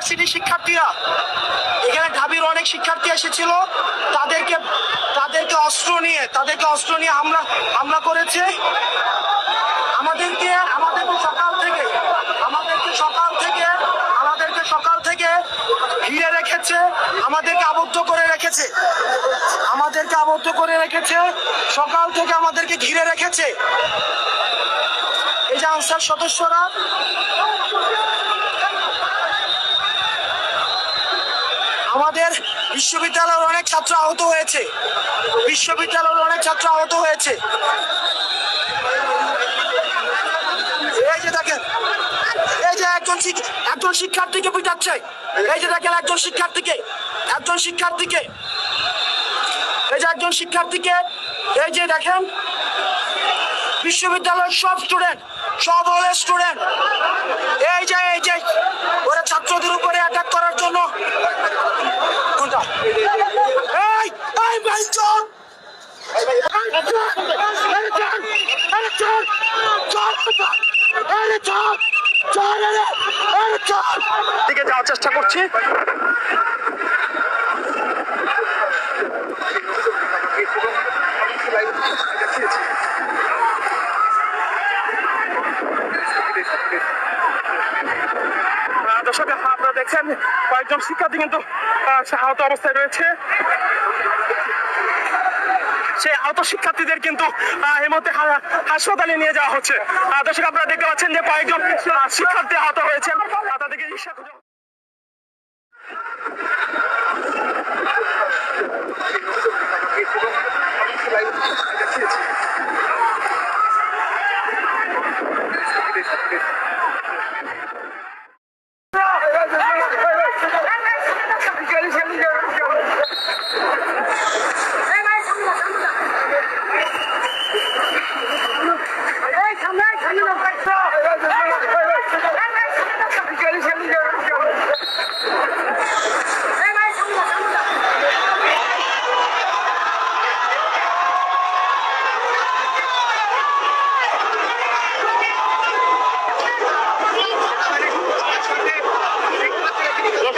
University শিক্ষার্থীরা, এখানে ঢাবির অনেক শিক্ষার্থী এসেছিল, তাদেরকে তাদেরকে অস্ত্র নিয়ে, তাদেরকে অস্ত্র নিয়ে হামলা হামলা করেছে। আমাদেরকে আমাদেরকে সকাল থেকে, আমাদেরকে সকাল থেকে, আমাদেরকে সকাল থেকে ঘিরে রেখেছে, আমাদেরকে আবদ্ধ করে রেখেছে। আমাদেরকে আবদ্ধ করে রেখেছে, সকাল থেকে আমাদেরকে ঘিরে রেখেছে। এই যে আনসার সদস্যরা আমাদের বিশ্ববিদ্যালয়ের অনেক ছাত্র আহত হয়েছে। বিশ্ববিদ্যালয়ের অনেক ছাত্র আহত হয়েছে। এই যে একজন একজন শিক্ষার্থীকে পিটাচ্ছে এই যে দেখেন একজন শিক্ষার্থীকে একজন শিক্ষার্থীকে। এই যে একজন শিক্ষার্থীকে, এই যে দেখেন, বিশ্ববিদ্যালয়ের সব স্টুডেন্ট সব হলের স্টুডেন্ট এই যে এই যে, ওরা ছাত্রদের উপরে দিকে যাওয়ার চেষ্টা করছি। দর্শক আপনারা দেখছেন কয়েকজন শিক্ষার্থী কিন্তু আহ, আহত অবস্থায় রয়েছে। সেই আহত শিক্ষার্থীদের কিন্তু এই হাসপাতালে নিয়ে যাওয়া হচ্ছে। দর্শক, আপনারা দেখতে পাচ্ছেন যে কয়েকজন শিক্ষার্থী আহত হয়েছেন। তাদেরকে খুঁজে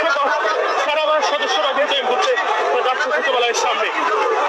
দর্শক সারা সদস্যরা কিন্তু এই মুহূর্তে যাচ্ছে সচিবালয়ের সামনে।